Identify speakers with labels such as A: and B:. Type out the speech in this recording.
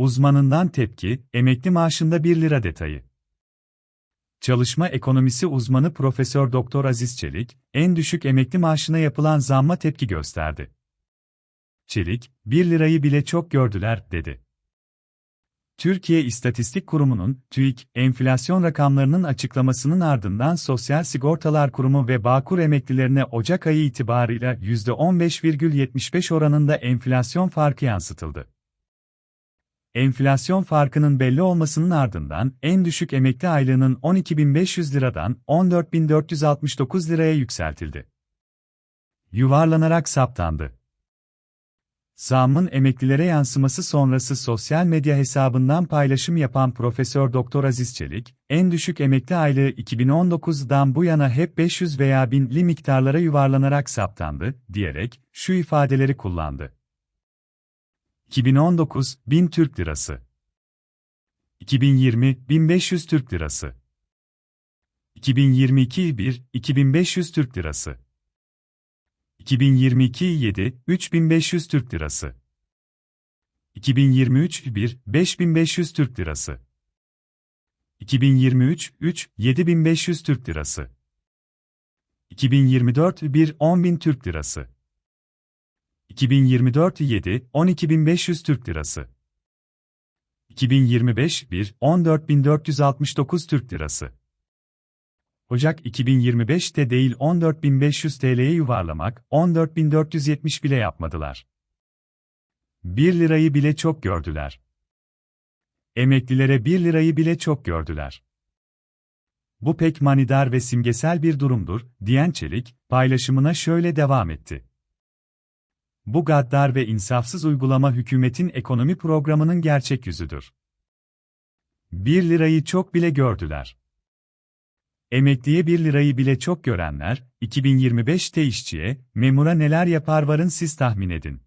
A: Uzmanından tepki, emekli maaşında 1 lira detayı. Çalışma ekonomisi uzmanı Profesör Doktor Aziz Çelik, en düşük emekli maaşına yapılan zamma tepki gösterdi. Çelik, 1 lirayı bile çok gördüler, dedi. Türkiye İstatistik Kurumu'nun, TÜİK, enflasyon rakamlarının açıklamasının ardından Sosyal Sigortalar Kurumu ve Bağkur emeklilerine Ocak ayı itibarıyla %15,75 oranında enflasyon farkı yansıtıldı. Enflasyon farkının belli olmasının ardından en düşük emekli aylığının 12.500 liradan 14.469 liraya yükseltildi. Yuvarlanarak saptandı. Zammın emeklilere yansıması sonrası sosyal medya hesabından paylaşım yapan Profesör Doktor Aziz Çelik, en düşük emekli aylığı 2019'dan bu yana hep 500 veya 1000'li miktarlara yuvarlanarak saptandı, diyerek şu ifadeleri kullandı. 2019 1000 Türk Lirası. 2020 1500 Türk Lirası. 2022 1 2500 Türk Lirası. 2022 7 3500 Türk Lirası. 2023 1 5500 Türk Lirası. 2023 3 7500 Türk Lirası. 2024 1 10000 Türk Lirası 2024 7 12500 Türk Lirası 2025 1 14469 Türk Lirası Ocak 2025'te değil 14.500 TL'ye yuvarlamak, 14.470 bile yapmadılar. 1 lirayı bile çok gördüler. Emeklilere 1 lirayı bile çok gördüler. Bu pek manidar ve simgesel bir durumdur, diyen Çelik, paylaşımına şöyle devam etti. Bu gaddar ve insafsız uygulama hükümetin ekonomi programının gerçek yüzüdür. 1 lirayı çok bile gördüler. Emekliye 1 lirayı bile çok görenler, 2025'te işçiye, memura neler yapar varın siz tahmin edin.